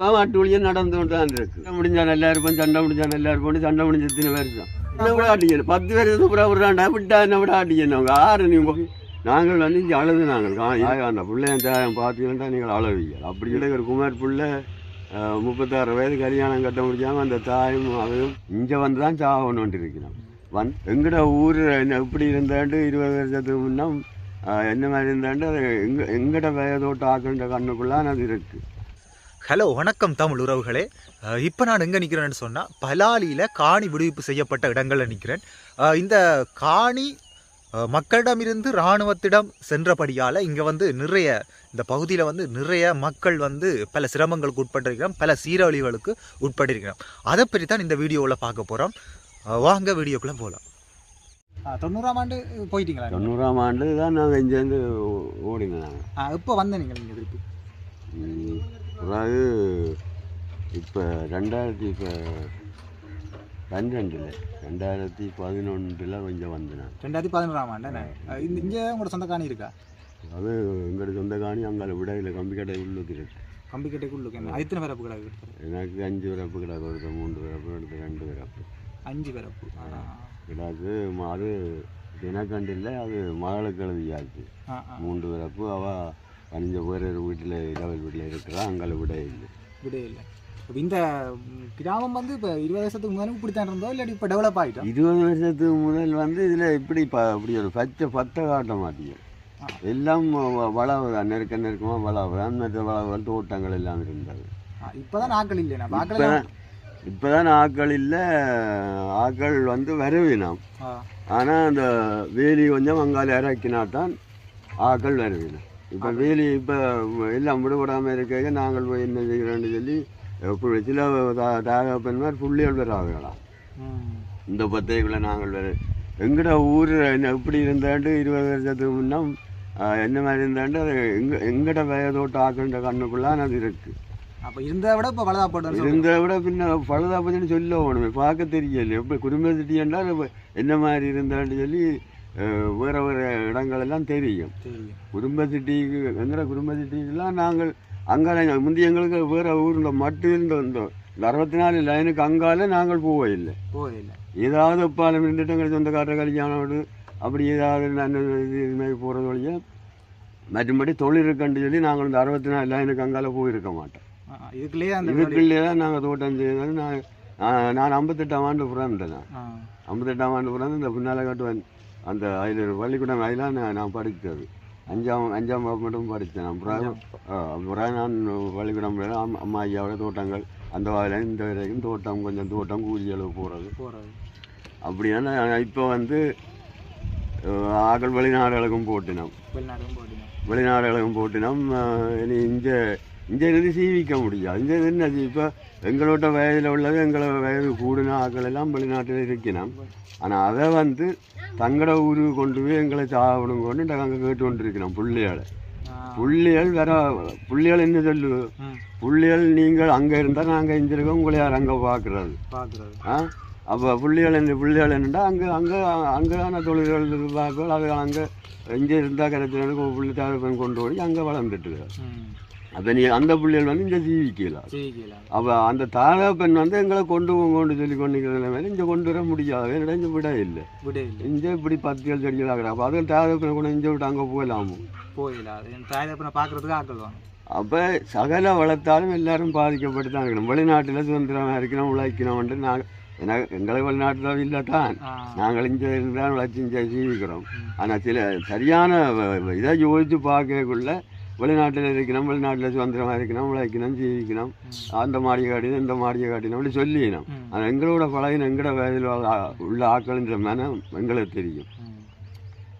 மாட்டு வழியும் நடந்து கொண்டு தான் இருக்கு. முடிஞ்சா நல்லா இருப்போம் சண்டை முடிஞ்சா நல்லா இருப்போம் சண்டை முடிஞ்ச எத்தனை வருஷம் என்ன விட ஆட்டிக்கணும் பத்து வருஷத்துக்கு அப்புறம் விடுறாண்டா விட்டா என்ன விட ஆட்டிக்கணும் அவங்க ஆறு நீ போய் நாங்கள் வந்து இங்கே அழுது நாங்கள். அந்த பிள்ளைய தாயம் பார்த்தீங்கன்னா நீங்கள் அழவீங்க. அப்படி இருக்கிற குமார் பிள்ளை முப்பத்தாறு வயது கல்யாணம் கட்ட முடியாமல் அந்த தாயும் அவையும் இங்கே வந்து தான் சாகணுன்ட்டு இருக்கிறோம் வந் எங்கட ஊர் என்ன எப்படி இருந்தாண்டு இருபது வருஷத்துக்கு முன்னம் அஹ், என்ன மாதிரி இருந்தாண்டு அது எங்க எங்கட வயதோட்டு ஆக்கின்ற கண்ணுக்குள்ளான் அது இருக்குது ஹலோ வணக்கம் தமிழ் உறவுகளே. இப்போ நான் எங்கே நிற்கிறேன்னு சொன்னால் பலாலியில் காணி விடுவிப்பு செய்யப்பட்ட இடங்களில் நிற்கிறேன் இந்த காணி மக்களிடமிருந்து இராணுவத்திடம் சென்றபடியால் இங்கே வந்து நிறைய இந்த பகுதியில் வந்து நிறைய மக்கள் வந்து பல சிரமங்களுக்கு உட்பட்டிருக்கிறோம் பல சீரழிவுகளுக்கு உட்பட்டிருக்கிறோம். அதை பற்றி தான் இந்த வீடியோவில் பார்க்க போகிறோம் வாங்க வீடியோக்குள்ளே போகலாம் தொண்ணூறாம் ஆண்டு போயிட்டீங்களா? தொண்ணூறாம் ஆண்டு தான் நாங்கள் இங்கேருந்து ஓடினோம் நாங்கள் இப்போ வந்த நீங்கள் இங்கே திருப்பி? அதாவது இப்போ ரெண்டாயிரத்தி இப்போ பன்னெண்டில் ரெண்டாயிரத்தி பதினொன்றில் கொஞ்சம் வந்து நான். ரெண்டாயிரத்தி பதினோராம் ஆண்டு இந்த இங்கே உங்களோட சொந்த காணி இருக்கா? அது எங்களுக்கு சொந்த காணி அங்கே விடையில் கம்பி கடை உள்ளுக்கு இருக்கு. கம்பி கட்டைக்குள்ள எத்தனை பிறப்பு கிடக்கு எனக்கு அஞ்சு பிறப்பு கிடக்கு ஒருத்த மூன்று பிறப்பு எடுத்து ரெண்டு பிறப்பு. அஞ்சு பிறப்பு. கிடக்கு அது தினக்கண்டில் அது மகளுக்கு எழுதியாச்சு மூன்று பிறப்பு அவள் பதினஞ்சு பேர் வீட்டில் இடவல் வீட்டில் இருக்கிறா அங்கே விட இல்லை. விடே இல்லை. இப்போ இந்த கிராமம் வந்து இப்போ இருபது வருஷத்துக்கு முன்னாடி இப்படி தான் இருந்தோ இல்லாட்டி இப்போ டெவலப் ஆகிட்டோம் இருபது வருஷத்துக்கு முதல் வந்து இதில் இப்படி ப அப்படி ஒரு பச்சை பத்தை காட்ட மாட்டேங்குது. எல்லாம் வளவு தான் நெருக்க நெருக்கமாக வளவு தான் மற்ற தோட்டங்கள் எல்லாம் இருந்தது. இப்போ தான் ஆக்கள் இல்லை இப்போ இப்போ தான் ஆக்கள் இல்லை ஆக்கள் வந்து வரவினம் ஆனால் அந்த வேலி கொஞ்சம் அங்கால இறக்கினா தான் ஆக்கள் வரவினம் இப்போ வேலி இப்போ எல்லாம் விடுபடாமல் இருக்க நாங்கள் போய் என்ன செய்கிறோன்னு சொல்லி இப்ப சில தாகப்பன்மார் புள்ளிகள் வராங்களாம் இந்த பத்தைக்குள்ள நாங்கள் வேறு எங்கட ஊர் என்ன எப்படி இருந்தாண்டு இருபது வருஷத்துக்கு முன்னம் ஆஹ், என்ன மாதிரி இருந்தாண்டு அது எங்க எங்கட வயதோட்டு ஆக்கின்ற கண்ணுக்குள்ளான் அது இருக்கு. அப்போ இருந்ததை விட இப்போ வளதா போட்டு இருந்த விட பின்ன பழுதா பத்தின்னு சொல்ல வேணுமே பார்க்க தெரியல இப்போ குடும்ப சிட்டி என்றால் என்ன மாதிரி இருந்தாண்டு சொல்லி வேற வேற இடங்கள் எல்லாம் தெரியும். தெரியும். குடும்ப சிட்டிக்கு எங்கட குடும்ப சிட்டிக்கெல்லாம் நாங்கள் அங்கால முந்தி எங்களுக்கு வேற ஊரில் மட்டும் இருந்த இந்த அறுபத்தி நாலு லைனுக்கு அங்கால நாங்கள் போகவில்லை. போதில்லை ஏதாவது பாலம் இருந்துட்டு எங்களுக்கு சொந்தக்கார கல்யாணம் அப்படி ஏதாவது நல்ல இது இதுமாதிரி போகிறது வழியா மற்றும்படி தொழில் இருக்குன்னு சொல்லி நாங்கள் இந்த அறுபத்தி நாலு லைனுக்கு அங்கால போயிருக்க மாட்டோம். இதுக்குள்ளேயே அந்த இதுக்குள்ளே தான் நாங்கள் தோட்டம் செய்யறது நான் நான் ஐம்பத்தெட்டாம் ஆண்டு பிறந்தேன் நான். ஐம்பத்தெட்டாம் ஆண்டு பிறந்து இந்த பின்னால் கட்டுவேன் அந்த அதில் பள்ளிக்கூடம் அதில் நான் நான் படித்தது அஞ்சாம் அஞ்சாம் வகுப்பு மட்டும் படித்தேன் அப்புறம் அப்புறம் நான் பள்ளிக்கூடம் அம்மா ஐயாவோட தோட்டங்கள் அந்த வகையில் இந்த வரைக்கும் தோட்டம் கொஞ்சம் தோட்டம் கூலி அளவு போகிறது போகிறது அப்படியான இப்போ வந்து ஆக்கள் வெளிநாடுகளுக்கும் போட்டினோம். வெளிநாடும் போட்டீங்க வெளிநாடுகளுக்கும் போட்டினோம். இனி இங்கே இங்கே இருந்து சீவிக்க முடியாது. இங்கே என்ன இப்போ எங்களோட வயதில் உள்ளது எங்களை வயது கூடின ஆக்கள் எல்லாம் வெளிநாட்டில் இருக்கணும் ஆனால் அதை வந்து தங்கட ஊருக்கு கொண்டு போய் எங்களை சாப்பிடும் கொண்டு நாங்கள் கேட்டு கொண்டு இருக்கிறோம் புள்ளியால் புள்ளிகள் வேற புள்ளிகள் என்ன சொல்லு? புள்ளிகள் நீங்கள் அங்கே இருந்தால் நாங்கள் இங்கே இருக்கோம் உங்களை யார் அங்கே பார்க்குறது? ஆ? அப்போ புள்ளிகள் என்ன புள்ளிகள் என்னண்டா? அங்கே அங்கே அங்கேயான தொழில்கள் பார்க்க அது அங்கே இங்கே இருந்தால் கிடைச்சதுக்கு புள்ளி தேவைப்பன் கொண்டு போய் அங்கே வளர்ந்துட்டு அப்போ நீ அந்த புள்ளிகள் வந்து இங்கே ஜீவிக்கலாம் அப்போ அந்த தாழப்பெண் வந்து எங்களை கொண்டு கொண்டு சொல்லி கொண்டு மாதிரி இங்கே கொண்டு வர முடியாது. என்னடா இங்கே விட இல்லை. இங்கே இப்படி பத்தியல் செடிகள் ஆகிடும் அப்போ அதில் தாழப்பெண் கூட இங்கே விட்டு அங்கே போகலாமோ? போயிடல அது என் தாய் தப்பனை பார்க்கறதுக்கு வாங்க. அப்போ சகல வளர்த்தாலும் எல்லாரும் பாதிக்கப்பட்டு தான் இருக்கணும் வெளிநாட்டில் சுதந்திரமாக இருக்கணும் உழைக்கணும்ன்ட்டு நாங்கள் எங்களுக்கு வெளிநாட்டில் இல்லை தான். நாங்கள் இங்கே இருந்தால் உழைச்சி இங்கே ஜீவிக்கிறோம். ஆனால் சில சரியான இதை யோசித்து பார்க்கக்குள்ள வெளிநாட்டில் இருக்கணும் வெளிநாட்டில் சுதந்திரமாக இருக்கணும் உழைக்கணும் ஜீவிக்கணும் அந்த மாடியை காட்டினோம் இந்த மாடியை காட்டினோம் அப்படி சொல்லிடணும். ஆனால் எங்களோட பழகின எங்களோட வயதில் உள்ள ஆக்களின்ற மனம் எங்களுக்கு தெரியும்.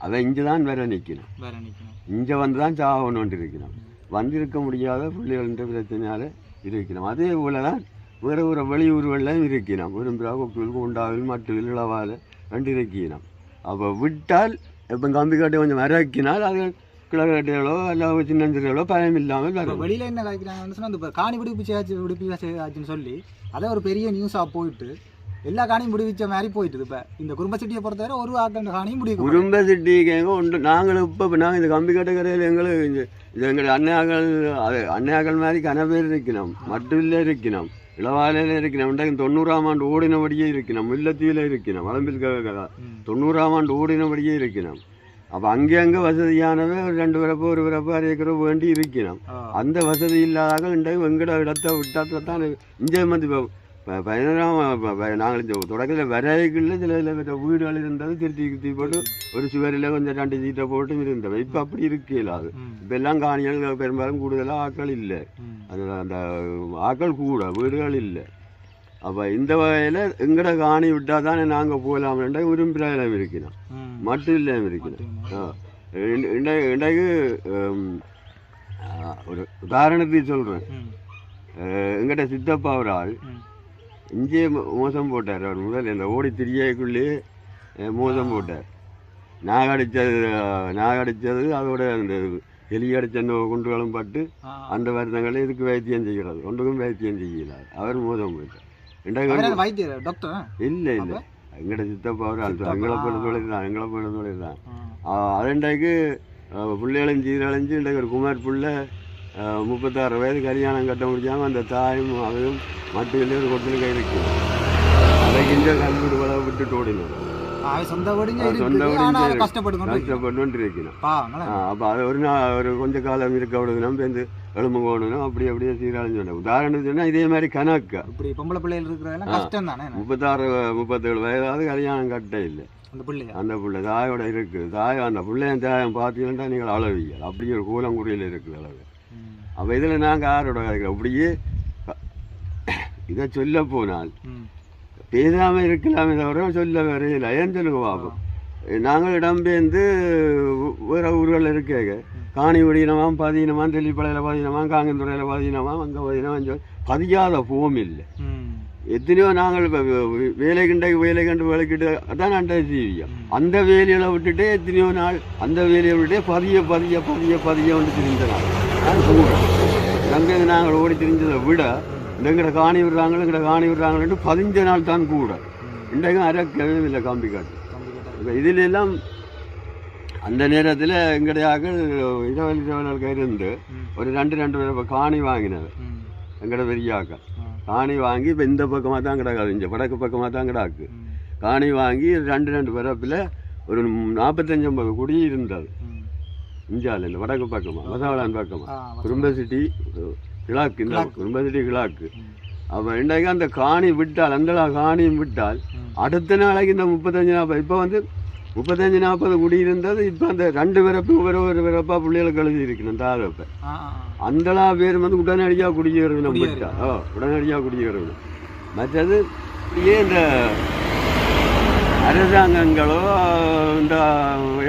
அதை இங்கே தான் வேற நிற்கணும் இங்கே வந்து தான் சாகணுன்ட்டு இருக்கணும் வந்திருக்க முடியாத பிள்ளைகள்ன்ற பிரச்சனையால் இருக்கணும் அதே போல தான் வேறு ஒரு வெளியூர்கள்லாம் இருக்கணும் விரும்புகிறா கொக்குவில் உண்டாவில் மட்டுவில் இளவால் ரெண்டு இருக்கணும் அப்போ விட்டால் இப்போ கம்பி கட்டை கொஞ்சம் இறக்கினால் அது கிளகட்டைகளோ இல்லை சின்னஞ்சிறிகளோ பயம் இல்லாமல் வரும் வெளியில என்ன காய்க்கிறாங்கன்னு சொன்னா இந்த காணி விடுப்பு ஆச்சு விடுப்பு ஆச்சுன்னு சொல்லி அதை ஒரு பெரிய நியூஸாக போயிட்டு எல்லா காணியும் முடிவிச்ச மாதிரி போயிட்டு இப்ப இந்த குடும்ப சிட்டியை பொறுத்தவரை ஒரு ஆக்கண்ட காணியும் முடிவு குடும்ப சிட்டிக்கு உண்டு நாங்களும் இப்போ நாங்கள் இந்த கம்பி கட்டுக்கரையில் எங்களுக்கு இது எங்கள் அன்னையாக்கள் அன்னையாக்கள் மாதிரி கன பேர் இருக்கணும் மட்டும் இருக்கணும் இளவாலையில் இருக்கணும் தொண்ணூறாம் ஆண்டு ஓடினபடியே இருக்கணும் முல்லத்தீவில் இருக்கணும் வளம்பில் தொண்ணூறாம் ஆண்டு ஓடினபடியே இருக்கணும் அப்போ அங்கே அங்கே வசதியானவே ஒரு ரெண்டு பிறப்பு ஒரு பிறப்பு அரை ஏக்கரோ வேண்டி இருக்கணும் அந்த வசதி இல்லாத இன்றைக்கு எங்கட இடத்த விட்டாத்தில் தான் இங்கே வந்து இப்போ பதினோராம் நாங்கள் இந்த தொடக்கத்தில் வரைக்குள்ள சில சில வீடுகள் இருந்தது திருத்தி திருத்தி போட்டு ஒரு சுவரில் கொஞ்சம் ரெண்டு சீட்டை போட்டு இருந்தவை இப்போ அப்படி இருக்கல அது. இப்போ எல்லாம் காணிகள் பெரும்பாலும் கூடுதலாக ஆட்கள் இல்லை. அந்த அந்த ஆட்கள் கூட வீடுகள் இல்லை. அப்போ இந்த வகையில் எங்கட காணி விட்டால் தானே நாங்கள் போகலாம்ன்ற விரும்புகிறாலும் இருக்கணும் மட்டும் இல்லாமல் இருக்கணும் இன்றைக்கு ஒரு உதாரணத்துக்கு சொல்கிறேன் எங்கிட்ட சித்தப்பா ஒரு ஆள் இங்கே மோசம் போட்டார். அவர் முதல்ல இந்த ஓடி திரியக்குள்ளேயே மோசம் போட்டார். நாக அடித்தது நாக அடித்தது அதோட அந்த எலி அடித்த குண்டுகளும் பட்டு அந்த வருத்தங்களை இதுக்கு வைத்தியம் செய்கிறது ஒன்றுக்கும் வைத்தியம் செய்யல. அவர் மோசம் போயிட்டார். வைத்தியர் டாக்டர் இல்லை. இல்லை எங்கட சித்தப்பா ஆள் சித்தப்பா. எங்களை போல தொழில்தான் எங்களை போல தொழில்தான் அதண்டாக்கு பிள்ளைகளும் சீரழிஞ்சு இன்றைக்கு ஒரு குமார் பிள்ளை முப்பத்தாறு வயது கல்யாணம் கட்ட முடியாமல் அந்த தாயும் அவரும் மட்டும் ஒரு கொட்டில் கை இருக்கு அன்றைக்கு இந்த கல்வீடு வள விட்டுட்டு ஓடினோம். சொந்த அதை. கஷ்டப்பட்டு இருக்கணும் அப்போ அது ஒரு நாள் ஒரு கொஞ்ச காலம் இருக்க விடுக்கணும் பேருந்து எலும்பு போடணும் அப்படி அப்படியே சீரழிஞ்சு வந்தோம் உதாரணத்துக்கு சொன்னா இதே மாதிரி கணக்கா. இப்படி பொம்பளை பிள்ளைகள் இருக்கிறதெல்லாம். கஷ்டம் தானே முப்பத்தாறு முப்பத்தேழு வயதாவது கல்யாணம் கட்ட இல்லை. அந்த பிள்ளைங்க அந்த பிள்ளை தாயோட இருக்கு. தாய் அந்த பிள்ளையன் தாயம் பார்த்தீங்கன்னா நீங்கள் அளவியல் அப்படி ஒரு கூலங்குடியில் இருக்குது அளவு. அப்போ இதில் நாங்கள் யாரோட அப்படியே இதை சொல்ல போனால் பேசாமல் இருக்கலாமே தவிர சொல்ல வரையில ஏன் சொல்லுங்க பார்ப்போம் நாங்கள் இடம்பெயர்ந்து வேறு ஊர்களில் இருக்காங்க. காணி ஒடினமாம் பதினமாம் தெல்லிப்படையில் பதினமாம் காங்கந்துறையில் பதினமாம் அங்கே பதினமாம் சொல்லி பதியாத போம் இல்லை. எத்தனையோ நாங்கள் வேலை கண்ட வேலை கண்டு வேலை கிட்ட அதான் அண்டை செய்வியம் அந்த வேலையில விட்டுட்டு எத்தனையோ நாள் அந்த வேலையை விட்டு பதிய பதிய பதிய பதிய வந்து திரிந்த நாள். அங்கே நாங்கள் ஓடி திரிஞ்சதை விட எங்கட காணி விடுறாங்க எங்கட காணி விடுறாங்கன்னு பதிஞ்ச நாள் தான் கூட. இன்றைக்கும் அரைக்கவே இல்லை காம்பி காட்டு இப்போ இதில் எல்லாம் அந்த நேரத்தில் எங்கடையாக இரவல் இரவலுக்கு இருந்து ஒரு ரெண்டு ரெண்டு பேர் இப்ப காணி வாங்கினது எங்கட பெரியாக்கள் காணி வாங்கி இப்போ இந்த பக்கமாக தான் கிடக்காது இந்த வடக்கு பக்கமாக தான் கிடக்கு. காணி வாங்கி ரெண்டு ரெண்டு பிறப்பில் ஒரு நாற்பத்தஞ்சு ஐம்பது குடி இருந்தது. இஞ்சால இந்த வடக்கு பக்கமாக மசாலான் பக்கமாக குடும்ப சிட்டி கிழக்கு இந்த. குடும்ப சிட்டி கிழக்கு. அப்போ இன்றைக்கு அந்த காணி விட்டால் அந்த காணியும் விட்டால் அடுத்த நாளைக்கு இந்த முப்பத்தஞ்சு நாற்பது இப்போ வந்து முப்பத்தஞ்சு நாற்பது குடி இருந்தது இப்போ அந்த ரெண்டு பிறப்பு ஒரு ஒரு பிறப்பாக பிள்ளைகளுக்கு எழுதி இருக்கணும் தாதப்ப அந்தளா பேர் வந்து உடனடியாக குடியேறணும். விட்டா. ஓ உடனடியாக குடியேறணும் மற்றது ஏன் இந்த அரசாங்கங்களோ இந்த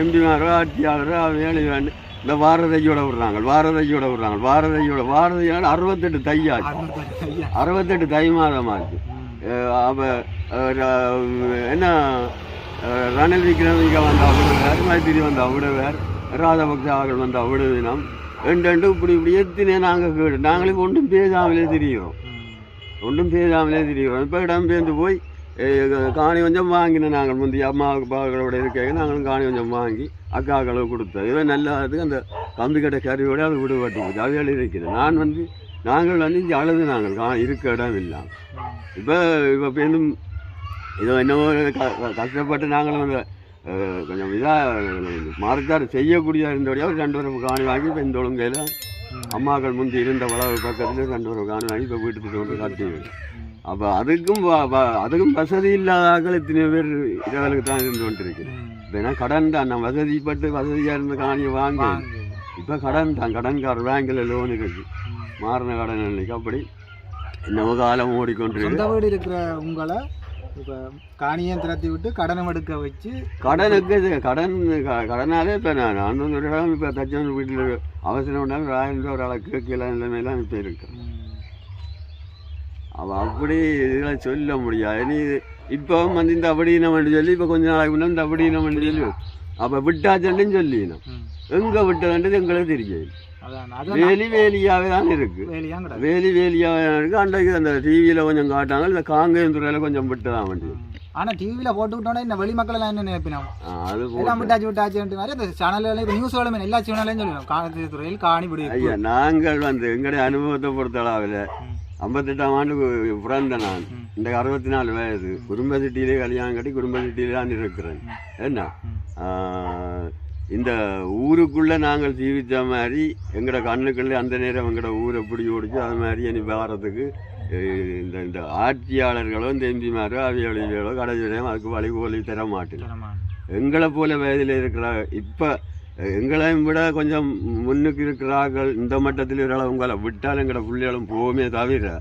எம்பிமாரோ ஆட்சியாளரோ வேலை வேண்டு இந்த வாரதையோட விடுறாங்க வாரதையோட விடுறாங்க வாரதையோட வாரதையோட அறுபத்தெட்டு தையாச்சு அறுபத்தெட்டு தை மாதமாச்சு அப்போ என்ன ரணில் விக்ரமிங்க வந்தா விடுவார் மைத்திரி வந்தா விடுவார் ராஜபக்ச அவர்கள் வந்தா விடுவினம் ரெண்டு ரெண்டு இப்படி இப்படி எத்தினே நாங்கள் கேடு நாங்களும் ஒன்றும் பேசாமலே திரிகிறோம் ஒன்றும் பேசாமலே திரிகிறோம் இப்போ இடம்பெயர்ந்து போய் அஹ், காணி கொஞ்சம் வாங்கினோம் நாங்கள் முந்தைய அம்மா அப்பாக்களோட இருக்க நாங்களும் காணி கொஞ்சம் வாங்கி அக்காக்களுக்கு கொடுத்தோம். இவன் நல்லாதுக்கு அந்த கம்பி கட்ட கருவியோட அது விடுபட்டு போச்சு இருக்கிறேன் நான் வந்து நாங்கள் வந்து இங்கே அழுது நாங்கள் கா இருக்க இடம் இல்லாமல் இப்போ இப்போ பேருந்தும் இதோ என்னவோ கஷ்டப்பட்டு நாங்களும் அந்த கொஞ்சம் இதாக மாறுச்சாறு செய்யக்கூடிய இருந்தபடியாக ஒரு ரெண்டு பேரும் காணி வாங்கி இப்போ இந்த ஒழுங்கையில் அம்மாக்கள் முந்தி இருந்த வளவு பக்கத்தில் ரெண்டு பேரும் காணி வாங்கி இப்போ வீட்டுக்கு கொண்டு கட்டி அப்போ அதுக்கும் அதுக்கும் வசதி இல்லாத ஆட்கள் இத்தனை பேர் இரவலுக்கு தான் இருந்து கொண்டிருக்கு இப்போ ஏன்னா கடன் தான்? நான் வசதிப்பட்டு வசதியாக இருந்த காணியை வாங்கி இப்போ கடன் தான். கடன்காரர் பேங்கில் லோன் இருக்கு. மாறின கடன் இல்லைக்கு அப்படி என்னவோ காலம் ஓடிக்கொண்டிருக்கு. சொந்த வீடு இருக்கிற உங்களை இப்ப காணியை திரட்டி விட்டு கடனம் எடுக்க வச்சு கடனுக்கு கடன் கடனாலே இப்போ நான் நான் வந்து ஒரு இடம் இப்போ தச்சவன் வீட்டில் அவசரம் உண்டாலும் ஒரு ஆயிரம் ரூபா ஒரு ஆளை கேட்கல நிலைமையெல்லாம் இப்போ இருக்கு அவள் அப்படி இதெல்லாம் சொல்ல முடியாது. நீ இப்போ வந்து இந்த அப்படினம்னு சொல்லி இப்போ கொஞ்ச நாளைக்கு முன்னே இந்த அப்படினம்னு சொல்லி. அப்போ விட்டாச்சன்னு சொல்லினோம் எங்கே விட்டதுன்றது எங்களுக்கு தெரியாது. வேலி வேலியாவே தான் இருக்கு. வேலி வேலியாவே தான் இருக்கு. அன்றைக்கு அந்த டிவியில கொஞ்சம் காட்டாங்க இந்த காங்கேயம் துறையில கொஞ்சம் விட்டு தான் வண்டி ஆனா டிவில போட்டு விட்டோன்னே இந்த வெளி மக்கள் எல்லாம் என்ன நினைப்பினோம் அது எல்லாம் விட்டாச்சு விட்டாச்சு மாதிரி அந்த சேனல்ல இப்போ நியூஸ் வேலை எல்லா சேனல்லையும் சொல்லுவோம். காணத்தி துறையில் காணி விடு ஐயா நாங்கள் வந்து எங்களுடைய அனுபவத்தை பொறுத்த அளவில் ம். ஐம்பத்தெட்டாம் ஆண்டு பிறந்த நான். இந்த அறுபத்தி நாலு வயது. குடும்ப சிட்டியிலே கல்யாணம் கட்டி குடும்ப சிட்டியிலே தான் இருக்கிறேன். என்ன இந்த ஊருக்குள்ள நாங்கள் ஜீவித்த மாதிரி எங்களோட கண்ணுக்குள்ளே அந்த நேரம் எங்களோட ஊரை பிடி ஓடிச்சு அது மாதிரி இனி வாரத்துக்கு இந்த இந்த ஆட்சியாளர்களோ இந்த எம்பிமாரோ அவியொழிகளோ கடைசியிலையும் அதுக்கு வழிகோலி தர மாட்டேன் எங்களை போல வயதில் இருக்கிற இப்போ எங்களையும் விட கொஞ்சம் முன்னுக்கு இருக்கிறார்கள் இந்த மட்டத்தில் இருக்கிற உங்களை விட்டால் எங்களோட பிள்ளைகளும் போகுமே தவிர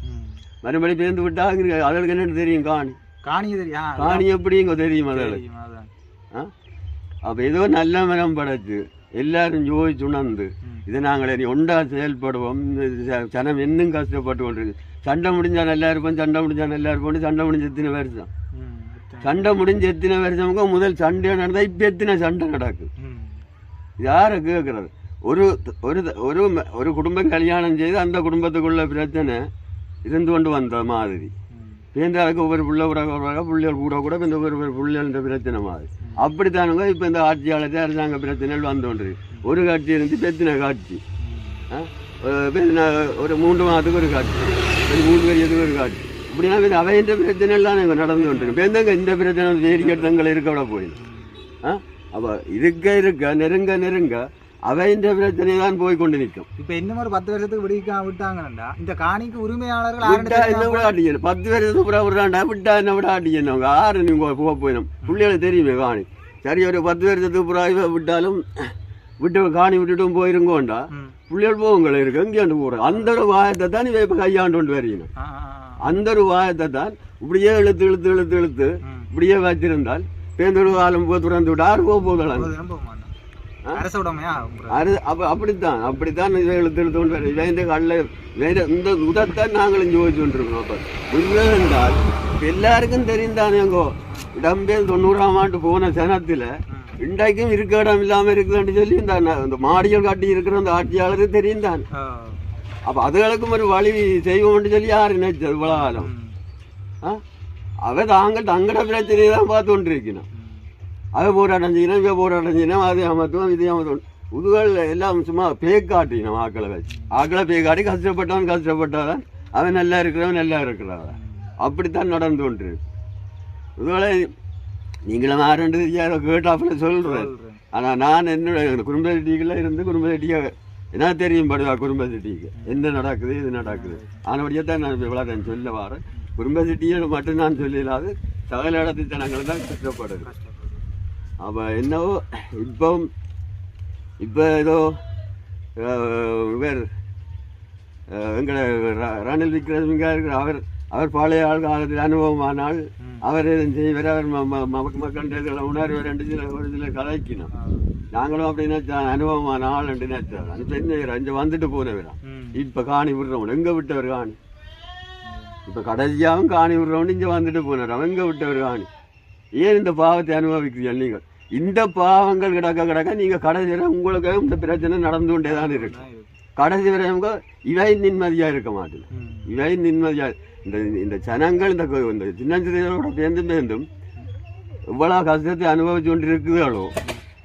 மறுபடி பேர்ந்து விட்டா அங்க அதுகளுக்கு என்னன்னு தெரியும்? காணி. காணி தெரியா காணி எப்படி இங்கே தெரியும் தெரியும், அதான். அப்போ ஏதோ நல்ல மனம் படைச்சு எல்லாரும் யோசிச்சு உணர்ந்து. இதை நாங்கள் இனி ஒன்றா செயல்படுவோம். ஜனம் இன்னும் கஷ்டப்பட்டு கொண்டிருக்கு. சண்டை முடிஞ்சா நல்லா இருப்போம் சண்டை முடிஞ்சா நல்லா இருப்போம் சண்டை முடிஞ்ச எத்தனை வருஷம்? சண்டை முடிஞ்ச எத்தனை வருஷமுக்கு முதல் சண்டை நடந்தா இப்போ எத்தனை சண்டை நடக்குது. யாரை கேட்குறது ஒரு ஒரு ஒரு ஒரு குடும்பம் கல்யாணம் செய்து அந்த குடும்பத்துக்குள்ள பிரச்சனை இருந்து கொண்டு வந்த மாதிரி. பேந்தாளுக்கு ஒவ்வொரு புள்ள உறவு புள்ளிகள் கூட கூட இந்த ஒவ்வொரு புள்ளிகள் பிரச்சனை மாதிரி. அப்படித்தானுங்க இப்போ இந்த ஆட்சியாளர் அரசாங்க பிரச்சனைகள் வந்து கொண்டு ஒரு காட்சி இருந்து பெத்தின காட்சி. பெத்தின ஒரு மூன்று மாதத்துக்கு ஒரு காட்சி. ஒரு மூணு பெரியதுக்கு ஒரு காட்சி. இப்படின்னா இந்த அவையின் பிரச்சனை எல்லாம் இங்கே நடந்து கொண்டிருக்கு பேந்தங்க இந்த பிரச்சனை வேடிக்கட்டங்கள் இருக்க விட போயிடும் ஆ? அப்போ இருக்க இருக்க நெருங்க நெருங்க அவையின் பிரச்சனை தான் போய் கொண்டு நிற்கும். இப்ப இன்னும் ஒரு பத்து வருஷத்துக்கு விடுவிக்க விட்டாங்கன்னா இந்த காணிக்கு உரிமையாளர்கள் விட்டா என்ன விட ஆட்டிக்கணும் பத்து வருஷத்துக்கு புறா விடுறாண்டா விட்டா என்ன விட ஆட்டிக்கணும் அவங்க ஆறு நீங்க போக போயிடும் பிள்ளைகளுக்கு தெரியுமே காணி. சரி ஒரு பத்து வருஷத்துக்கு புறா விட்டாலும் விட்டு காணி விட்டுட்டும் போயிருங்கோண்டா. பிள்ளைகள் போவங்களை இருக்கு எங்கேயாண்டு போகிறோம் அந்த ஒரு வாயத்தை தான் இவ இப்போ கையாண்டு கொண்டு வரீங்க. அந்த ஒரு வாயத்தை தான் இப்படியே இழுத்து இழுத்து இழுத்து இழுத்து. இப்படியே வச்சிருந்தால் பேந்தொரு காலம் போ துறந்து விட்டு ஆறு போக மாட்டோம். அரச உடமையா? அது அப்ப அப்படித்தான். அப்படித்தான் இதை வர இவன் இந்த கல்ல வேற இந்த உதத்தான் நாங்களும் ஜோதிச்சு கொண்டிருக்கோம். அப்ப உண்மை என்றால் எல்லாருக்கும் தெரிந்தானேங்கோ இடம்பெயர் தொண்ணூறாம் ஆண்டு போன சனத்துல இன்றைக்கும் இருக்க இடம் இல்லாம இருக்குதுன்னு சொல்லி இந்த இந்த மாடிகள் காட்டி இருக்கிற அந்த ஆட்சியாளருக்கு தெரியும். அப்ப அதுகளுக்கும் ஒரு வழி செய்வோம்னு சொல்லி யாரு நினைச்சது இவ்வளவு காலம். ஆ? அவ தாங்கள் தங்கட பிரச்சனையை தான் பார்த்து கொண்டிருக்கணும். அவ போராட்டம் செய்யணும் இவ போராட்டம் செய்யணும் அது அமர்த்துவோம் இது அமர்த்துவோம் புதுகள் எல்லாம் சும்மா பேக்காட்டினோம் ஆக்களை வச்சு. ஆக்களை பேக்காட்டி கஷ்டப்பட்டவன் கஷ்டப்பட்டாதான் அவன் நல்லா இருக்கிறவன் நல்லா இருக்கிறவன் அப்படித்தான் நடந்து கொண்டு இதுகளை நீங்களும் ஆரண்டு யாரோ கேட்டாப்புல சொல்றேன். சொல்றேன். ஆனா நான் என்னோட குடும்ப செட்டிகளில் இருந்து குடும்ப செட்டியை என்ன தெரியும் படுவா குடும்ப செட்டிக்கு என்ன நடக்குது இது நடக்குது? ஆனபடியே தான் நான் இவ்வளோ நான் சொல்ல வரேன். குடும்ப செட்டியை மட்டும் நான் சொல்லலாது சகல இடத்து ஜனங்கள் தான் கஷ்டப்படுது. அப்போ என்னவோ இப்போ இப்போ ஏதோ இவர் எங்களை ரணில் விக்ரமசிங்கா இருக்கிற அவர் அவர் பழைய ஆள் காலத்தில் அனுபவமானால். அவர் எதுவும் செய்வார் அவர் மக்கள் இதில் உணர்வு ரெண்டு சில ஒரு சில கலைக்கணும். நாங்களும் அப்படி நினைச்சா அனுபவமான ஆள் ரெண்டு நினைச்சோம் அந்த பெண்ணை அஞ்சு வந்துட்டு போனவரா. இப்போ காணி விடுறவன் எங்கே விட்டவர் காணி இப்போ கடைசியாகவும் காணி விடுறவன் இங்கே வந்துட்டு போனார். அவங்க விட்டவர் காணி. ஏன் இந்த பாவத்தை அனுபவிக்கிறீங்க நீங்கள்? இந்த பாவங்கள் கிடக்க கிடக்க நீங்கள் கடைசி வரை உங்களுக்கு இந்த பிரச்சனை நடந்து கொண்டே தான் இருக்கு. கடைசி வரை அவங்க இவை நிம்மதியாக இருக்க மாட்டேன் இவை நிம்மதியாக இந்த இந்த ஜனங்கள் இந்த கொ- இந்த சின்னஞ்சிறியோட பேர்ந்தும் பேர்ந்தும் இவ்வளோ கஷ்டத்தை அனுபவிச்சு கொண்டு இருக்குதாளோ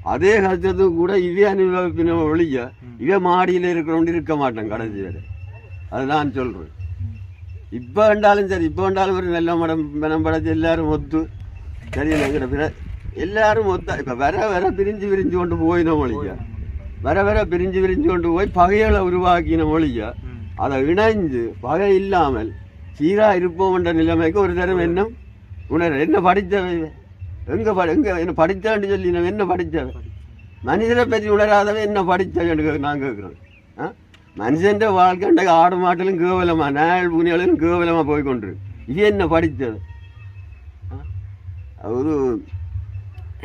அதே கஷ்டத்தும் கூட இவே அனுபவிப்பின ஒழிய இவே மாடியில் இருக்கிறவங்க இருக்க மாட்டேன் கடைசி வரை. அதுதான் சொல்கிறேன் ம். இப்போ வேண்டாலும் சரி இப்போ வேண்டாலும் ஒரு நல்ல மடம் மனம் படைச்சு எல்லாரும் ஒத்து சரி எங்கிற பிற எல்லாரும் ஒத்தா. இப்போ வர வர பிரிஞ்சு பிரிஞ்சு கொண்டு போயின ஒழிய வர வர பிரிஞ்சு பிரிஞ்சு கொண்டு போய் பகைகளை உருவாக்கின ஒழிய ம். அதை இணைஞ்சு பகை இல்லாமல் சீரா இருப்போம் என்ற நிலைமைக்கு ஒரு தரம் என்ன? உணர என்ன படித்தவை? எங்க படி எங்க என்ன படித்தான்னு சொல்லி நான் என்ன படித்தவன்? மனிதனை பற்றி உணராதவன் என்ன படித்தவன் நான் கேட்குறேன் ஆ? ஆடு மாட்டிலும் கேவலமா நாள் பூனியாலும் கேவலமா போய் கொண்டு இது என்ன படித்தது ஆ? ஒரு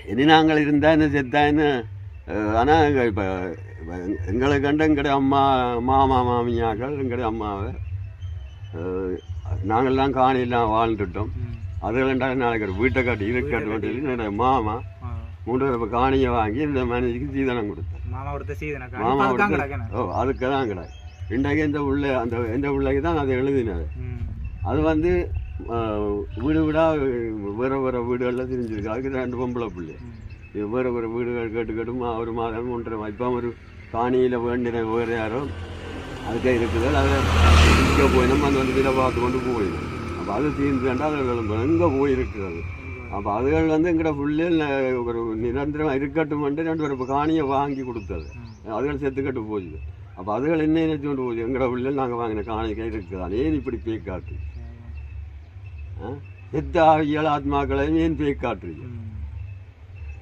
இனி நாங்கள் இருந்தா என்ன செத்தா என்ன அஹ், ஆனா எங்க இப்ப எங்களை கண்ட எங்களுடைய அம்மா மாமா மாமியாக்கள் எங்களுடைய அம்மாவை நாங்கள்லாம் காணியெல்லாம் வாழ்ந்துட்டோம் ம். அதுகள்டா நாளைக்கு ஒரு வீட்டை காட்டி இருக்கட்டும் என்னுடைய மாமா. மூன்று காணியை வாங்கி இந்த மனைவிக்கு சீதனம் கொடுத்தார் அதுக்கு தான் கிடையாது இன்றைக்கு இந்த உள்ள அந்த இந்த பிள்ளைக்கு தான் அதை எழுதினது அது வந்து வீடு வீடாக வேறு வேறு வீடுகளில் தெரிஞ்சிருக்கு. அதுக்கு ரெண்டு பொம்பளை பிள்ளை. வேறு வேறு வீடுகள் கேட்டு கேட்டு மா- ஒரு மாதம் ஒன்றரை இப்போ ஒரு காணியில் வேண்டின வேறு யாரோ அதுக்கே இருக்குது. அதை இங்கே போய் நம்ம அந்த வந்து இதை பார்த்து கொண்டு போயிடும். அப்போ அது தீர்ந்து வேண்டாம் அது எங்கே போயிருக்கிறது அப்போ அதுகள் வந்து எங்கட புள்ளில் ஒரு நிரந்தரம் இருக்கட்டும் ரெண்டு பேரும் காணியை வாங்கி கொடுத்தது. அதுகள் செத்துக்கட்டு போச்சு அப்போ அதுகள் என்ன நினைச்சு கொண்டு போகுது? எங்கட புள்ளில் நாங்கள் வாங்கின காணிக்கை இருக்குதான் ஏன் இப்படி பேய் காட்டு செத்த ஆவியல் ஆத்மாக்களையும் ஏன் பேய் காட்டுறீங்க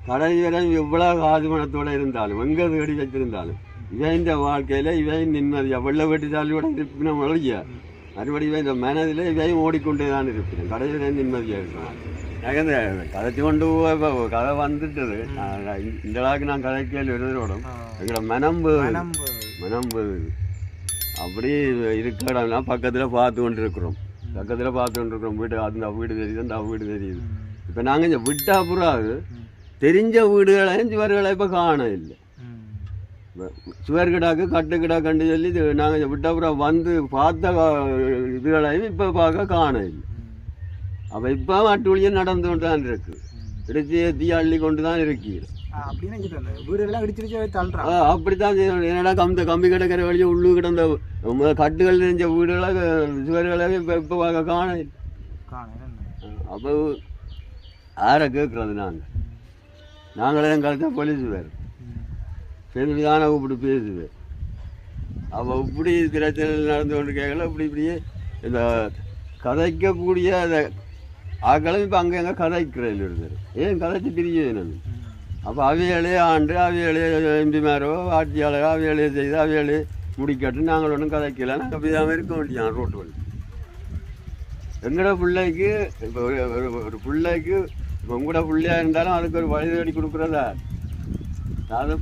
கடைசி வரை எவ்வளோ காது இருந்தாலும் எங்கே தேடி வச்சிருந்தாலும் இவன் இந்த வாழ்க்கையில் இவன் நிம்மதியா வெள்ள வெட்டிச்சாலியோட இருப்பின ஒழிய மறுபடி இவன் இந்த மனதில் இவையும் ஓடிக்கொண்டே தான் இருப்பினேன் கடைசி நிம்மதியாக இருக்கிறான் வந்துட்டது நான் இந்த அளவுக்கு நான் கதைக்கல எழுதுறோட எங்களோட மனம் போகுது. மனம் போகுது. அப்படி இருக்கடம்னா பக்கத்தில் பார்த்து கொண்டு இருக்கிறோம் பக்கத்தில் பார்த்து கொண்டு இருக்கிறோம் வீடு அந்த வீடு தெரியுது அந்த வீடு தெரியுது இப்போ நாங்கள் இங்கே விட்டா புறாது தெரிஞ்ச வீடுகளையும் சுவர்களை இப்போ காண இல்லை சுவர் கிடாக்கு கட்டு கிடா கண்டு சொல்லி நாங்கள் விட்டப்புறம் வந்து பார்த்த இதுகளையும் இப்போ பார்க்க காண இல்லை அப்போ இப்போ அட்டுழியம் நடந்து கொண்டு தான் இருக்கு. இடிச்சு ஏற்றி அள்ளி கொண்டு தான் ஆ, அப்படித்தான் என்னடா கம்பி கம்பி கிடக்கிற வழியை உள்ளு கிடந்த கட்டுகள் தெரிஞ்ச வீடுகளை சுவர்களை இப்போ இப்போ காண அப்போ யாரை கேட்குறது நாங்கள் நாங்களே தான் கழிச்சா போலீஸ் வேறு பெருமிதான இப்படி பேசுவேன். அவள் இப்படி பிரச்சனை நடந்து கொண்டு கேட்கல இப்படி இப்படியே இந்த கதைக்கக்கூடிய அந்த ஆக்களும் இப்போ அங்கே எங்கே கதைக்கிறேன் ஒருத்தர் ஏன் கதைச்சு பிரிஞ்சது நான் அப்போ அவைகளே ஆண்டு அவைகளே எம்பிமாரோ ஆட்சியாளரோ அவைகளே செய்து அவைகளே முடிக்கட்டு நாங்கள் ஒன்றும் கதைக்கல நாங்கள் அப்படிதான் இருக்க வேண்டியான் ரோட்டு வழி எங்களோட பிள்ளைக்கு இப்போ ஒரு ஒரு- பிள்ளைக்கு இப்போ உங்களோட பிள்ளையாக இருந்தாலும் அதுக்கு ஒரு வழி தேடி கொடுக்குறதா அதை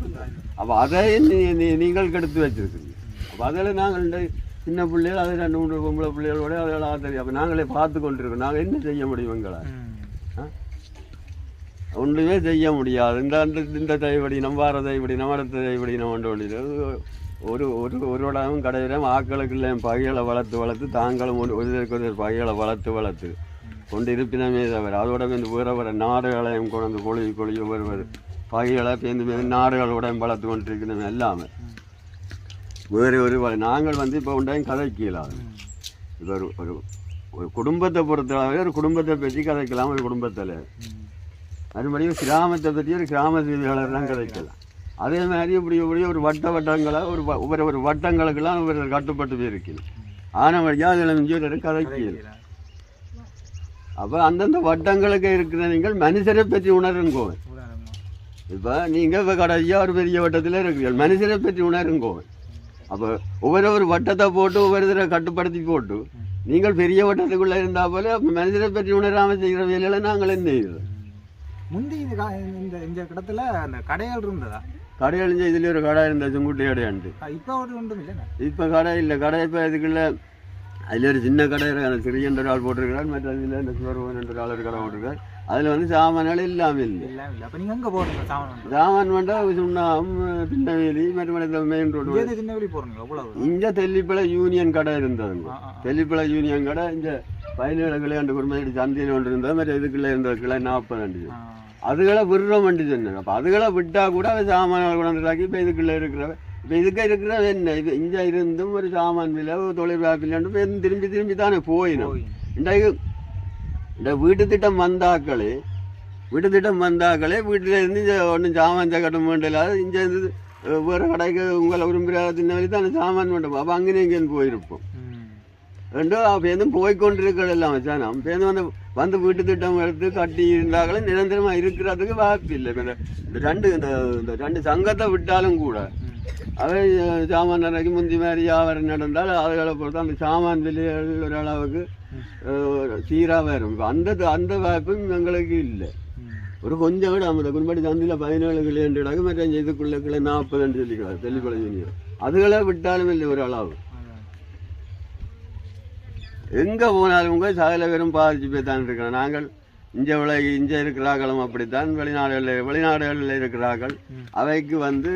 அப்போ அதை நீ- நீ- நீங்கள் கெடுத்து வச்சிருக்கீங்க அப்போ அதில் நாங்கள் இந்த சின்ன பிள்ளைகள் அது ரெண்டு மூணு பொம்பளை பிள்ளைகளோட அதில் ஆத்தரி அப்போ நாங்களே பார்த்து கொண்டிருக்கோம். நாங்கள் என்ன செய்ய முடியும் எங்களை? ஒன்றுமே செய்ய முடியாது. இந்த அந்த இந்த தைவடினம் வார தைவடினம் அடுத்த தைவடினம் கொண்டு வழியில் ஒரு ஒரு ஒரு இடமும் கடையிலும் ஆக்களுக்குள்ள பகைகளை வளர்த்து வளர்த்து தாங்களும் ஒரு ஒருத்தருக்கு ஒரு பகைகளை வளர்த்து வளர்த்து கொண்டு இருப்பினமே தவிர அதோட வந்து வேற வேற நாடுகளையும் கொண்டு கொழி கொழி ஒரு ஒரு பகைகளை பேர்ந்து நாடுகளோடையும் வளர்த்து கொண்டிருக்கணும் எல்லாமே. வேறு ஒரு நாங்கள் வந்து இப்போ உண்டாயும் கதைக்கலாம் இப்போ ஒரு ஒரு ஒரு குடும்பத்தை பொறுத்தளவே ஒரு குடும்பத்தை பற்றி கதைக்கலாம் ஒரு குடும்பத்தில். மறுபடியும் கிராமத்தை பற்றி ஒரு கிராம செய்தியாளர்லாம் கதைக்கலாம் அதே மாதிரி இப்படி இப்படி ஒரு வட்ட வட்டங்களை ஒரு ஒவ்வொரு ஒரு வட்டங்களுக்கெல்லாம் ஒவ்வொரு கட்டுப்பட்டு போயிருக்கணும் ஆன வழியாக அதில் மிஞ்சி ஒரு கதைக்கல அப்போ அந்தந்த வட்டங்களுக்கு இருக்கிற நீங்கள் மனுஷரை பற்றி உணருங்கோ. இப்போ நீங்கள் இப்போ கடைசியாக ஒரு பெரிய வட்டத்தில் இருக்கிறீர்கள். மனுஷரை பற்றி உணருங்கோ. அப்போ ஒவ்வொரு ஒரு வட்டத்தை போட்டு ஒவ்வொரு தடவை கட்டுப்படுத்தி போட்டு நீங்கள் பெரிய வட்டத்துக்குள்ளே இருந்தால் போல மனுஷரை பற்றி உணராமல் செய்கிற வேலையில நாங்கள் என்ன செய்கிறோம் முந்தி இது இந்த இந்த இடத்துல அந்த கடைகள் இருந்ததா? கடையில் இதில் ஒரு கடை இருந்த செங்குட்டி கடையாண்டு. இப்போ ஒரு ஒன்றும் இல்லைண்ணா இப்போ கடை இல்லை. கடை இப்போ இதுக்குள்ள அதில் ஒரு சின்ன கடை இருக்கு. அந்த சிறியன்ற ஒரு ஆள் போட்டிருக்கிறார் மற்ற அதில் இந்த சுவர்வன் என்ற ஆள் கடை போட்டிருக்கார் அதில் வந்து சாமான்கள் இல்லாமல் இல்லை. அப்போ நீங்கள் எங்கே போகிறீங்க சாமான் சாமான் வேண்டாம் சுண்ணாம் பின்னவேலி மற்ற மெயின் ரோடு வெளி போகிறீங்களா அவ்வளவு இங்கே தெல்லிப்பளை யூனியன் கடை இருந்ததுங்க. தெல்லிப்பளை யூனியன் கடை இந்த பதினேழு கிளை ரெண்டு குருமையடி சந்தையில் ஒன்று இருந்தது மற்ற இதுக்குள்ளே இருந்த கிளை நாற்பது ரெண்டு ஆ. அதுகளை விடுறோம் வண்டி சொன்னாங்க. அப்போ அதுகளை விட்டா கூட சாமான்கள் கொண்டாந்துட்டாக்கி இப்போ இதுக்குள்ளே இருக்கிற இப்போ இதுக்கு இருக்கிற என்ன? இது இங்கே இருந்தும் ஒரு சாமான் விலை தொழில் இப்போ திரும்பி திரும்பி தானே போயிடும் போய். இன்றைக்கு இந்த வீட்டு திட்டம் வந்தாக்களே வீட்டு திட்டம் வந்தாக்களே வீட்டில் இருந்து ஒன்றும் சாமான் கட்ட வேண்டியலாது இங்கே இருந்து வேறு கடைக்கு உங்களை விரும்புகிற தின்ன வழி தானே சாமான் வேண்டும் அப்போ அங்கே இங்கேன்னு போயிருப்போம். ரெண்டு பேருந்தும் போய்கொண்டிருக்கிறது எல்லாம் வச்சானாம் பேருந்து வந்து வந்து வீட்டு திட்டம் எடுத்து கட்டி இருந்தாங்களே நிரந்தரமாக இருக்கிறதுக்கு வாய்ப்பு இல்லை. இந்த ரெண்டு இந்த ரெண்டு சங்கத்தை விட்டாலும் கூட அவை சாமான் நிறைக்கு முந்தி மாதிரி வியாபாரம் நடந்தால் அதுகளை பொறுத்து அந்த சாமான் விலைகள் ஒரு அளவுக்கு சீராக வரும். அந்த அந்த வாய்ப்பும் எங்களுக்கு இல்லை. ஒரு கொஞ்சம் விட அந்த குன்படி சந்தையில் பதினேழு கிலோ ரெண்டு கிடக்கு மற்ற இதுக்குள்ள கிலோ நாற்பது ரெண்டு சொல்லிக்கிறார் தெல்லிப்பழ யூனியன் அதுகளை விட்டாலும் இல்லை ஒரு அளவு. எங்கே போனாலும் கூட சகல பேரும் பாதிச்சு போய் தான் இருக்கிறோம். நாங்கள் இங்கே உள்ள இங்கே இருக்கிறார்களும் அப்படித்தான் வெளிநாடுகளில் வெளிநாடுகளில் இருக்கிறார்கள். அவைக்கு வந்து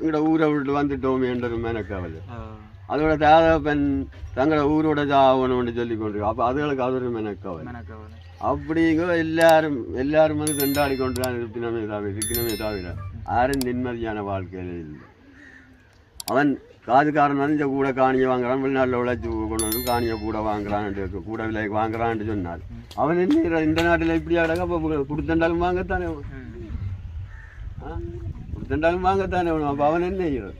இங்கட ஊரை விட்டு வந்துட்டோமே என்ற மெனக்கவலை அதோட தேவப்பன் தங்களோட ஊரோட ஆகணும்னு சொல்லி கொண்டு அப்போ அதுகளுக்கு அது ஒரு மெனக்கவலை அப்படிங்க எல்லாரும் எல்லாரும் வந்து கொண்டாடி கொண்டு தான் இருப்பினமே தவிர இருக்கணுமே தவிர யாரும் நிம்மதியான வாழ்க்கையில இல்லை. அவன் காதுக்காரன் வந்து இந்த கூட காணியை வாங்குறான் வெளிநாட்டில் உழைச்சி கொண்டு வந்து காணியை கூட வாங்குறான் கூட விலைக்கு வாங்குறான்னு சொன்னார். அவன் என்ன இந்த நாட்டில் இப்படி அடங்க அப்போ கொடுத்தண்டாலும் வாங்கத்தானே கொடுத்தண்டாலும் வாங்கத்தானே அப்போ அவன் என்ன செய்யறது